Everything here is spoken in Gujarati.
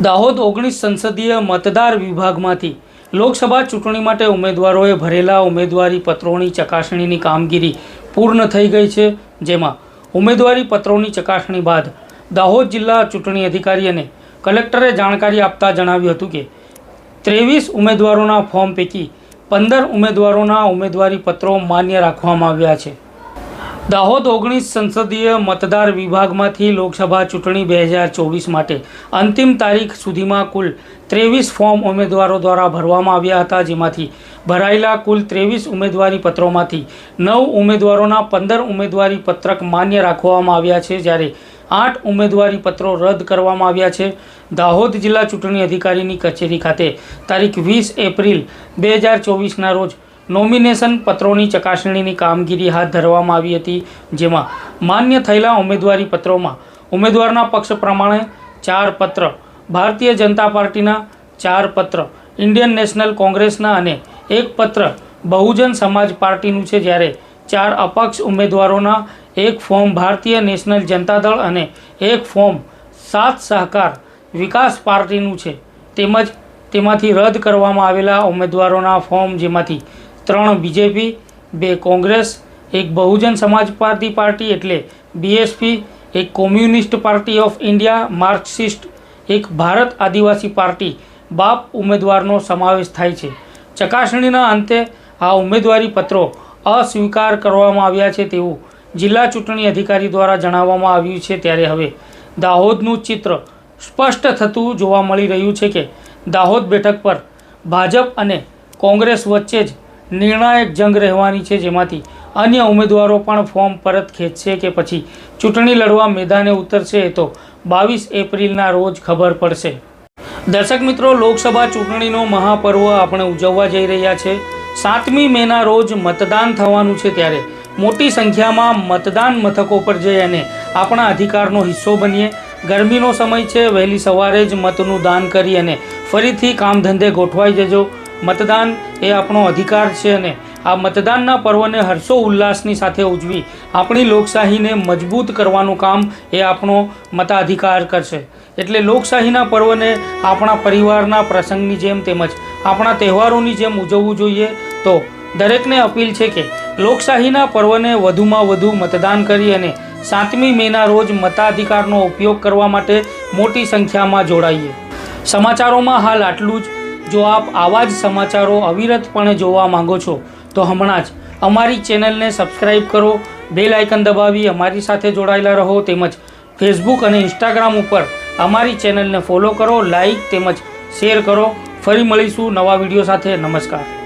દાહોદ ઓગણીસ સંસદીય મતદાર વિભાગમાંથી લોકસભા ચૂંટણી માટે ઉમેદવારોએ ભરેલા ઉમેદવારી પત્રોની ચકાસણીની કામગીરી પૂર્ણ થઈ ગઈ છે, જેમાં ઉમેદવારી પત્રોની ચકાસણી બાદ દાહોદ જિલ્લા ચૂંટણી અધિકારી અને કલેક્ટરે જાણકારી આપતા જણાવ્યું હતું કે ત્રેવીસ ઉમેદવારોના ફોર્મ પૈકી પંદર ઉમેદવારોના ઉમેદવારી પત્રો માન્ય રાખવામાં આવ્યા છે. દાહોદ ઓગણીસ સંસદીય મતદાર વિભાગમાંથી લોકસભા ચૂંટણી બે હજાર ચોવીસ માટે અંતિમ તારીખ સુધીમાં કુલ ત્રેવીસ ફોર્મ ઉમેદવારો દ્વારા ભરવામાં આવ્યા હતા. જેમાંથી ભરાયેલા કુલ ત્રેવીસ ઉમેદવારી પત્રોમાંથી નવ ઉમેદવારોના પંદર ઉમેદવારી પત્રક માન્ય રાખવામાં આવ્યા છે. જ્યારે આઠ ઉમેદવારી પત્રો રદ કરવામાં આવ્યા છે. દાહોદ જિલ્લા ચૂંટણી અધિકારીની કચેરી ખાતે તારીખ વીસ એપ્રિલ બે હજાર ચોવીસના રોજ નોમિનેશન પત્રોની ચકાસણીની કામગીરી હાથ ધરવામાં આવી હતી, જેમાં માન્ય થયેલા ઉમેદવારી પત્રોમાં ઉમેદવારના પક્ષ પ્રમાણે ચાર પત્ર ભારતીય જનતા પાર્ટીના, ચાર પત્ર ઇન્ડિયન નેશનલ કોંગ્રેસના અને એક પત્ર બહુજન સમાજ પાર્ટીનું છે, જ્યારે ચાર અપક્ષ ઉમેદવારોના એક ફોર્મ ભારતીય નેશનલ જનતા દળ અને એક ફોર્મ સાત સહકાર વિકાસ પાર્ટીનું છે. તેમજ તેમાંથી રદ કરવામાં આવેલા ઉમેદવારોના ફોર્મ જેમાંથી ત્રણ બીજેપી બે કોંગ્રેસ, એક બહુજન સમાજવાદી પાર્ટી એટલે બીએસપી એક communist party of India, Marxist, એક ભારત આદિવાસી પાર્ટી. બાપ ઉમેદવારનો સમાવેશ થાય છે. ચકાસણીના અંતે આ ઉમેદવારી પત્રો અસ્વીકાર કરવામાં આવ્યા છે તેવું જિલ્લા ચૂંટણી અધિકારી દ્વારા જણાવવામાં આવ્યું છે ત્યારે હવે દાહોદનું ચિત્ર સ્પષ્ટ થતું જોવા મળી રહ્યું છે કે દાહોદ બેઠક પર ભાજપ અને કોંગ્રેસ વચ્ચે જ નિર્ણાયક જંગ રહેવાની છે જેમાંથી અન્ય ઉમેદવારો પણ ફોર્મ પરત ખેંચશે કે પછી ચૂંટણી લડવા મેદાને ઉતરશે તો બાવીસ એપ્રિલના રોજ ખબર પડશે. દર્શક મિત્રો, લોકસભા ચૂંટણીનો મહાપર્વ આપણે ઉજવવા જઈ રહ્યા છે. સાતમી મેના રોજ મતદાન થવાનું છે ત્યારે મોટી સંખ્યામાં મતદાન મથકો પર જઈ અને આપણા અધિકારનો હિસ્સો બનીએ. ગરમીનો સમય છે, વહેલી સવારે જ મતનું દાન કરી અને ફરીથી કામ ધંધે ગોઠવાઈ જજો. મતદાન એ આપણો અધિકાર છે અને આ મતદાનના પર્વને હર્ષો ઉલ્લાસની સાથે ઉજવી આપણી લોકશાહીને મજબૂત કરવાનું કામ એ આપણો મતાધિકાર કરશે. એટલે લોકશાહીના પર્વને આપણા પરિવારના પ્રસંગની જેમ તેમજ આપણા તહેવારોની જેમ ઉજવવું જોઈએ તો દરેકને અપીલ છે કે લોકશાહીના પર્વને વધુમાં વધુ મતદાન કરી અને સાતમી મેના રોજ મતાધિકારનો ઉપયોગ કરવા માટે મોટી સંખ્યામાં જોડાઈએ. સમાચારોમાં હાલ આટલું જ. જો આપ આવા જ સમાચારો અવિરતપણે જોવા માંગો છો, તો હમણાં જ અમારી ચેનલને સબસ્ક્રાઈબ કરો, બેલ આઇકન દબાવી અમારી સાથે જોડાયેલા રહો તેમજ ફેસબુક અને ઇન્સ્ટાગ્રામ ઉપર અમારી ચેનલને ફોલો કરો લાઈક તેમજ શેર કરો. ફરી મળીશું નવા વીડિયો સાથે. નમસ્કાર.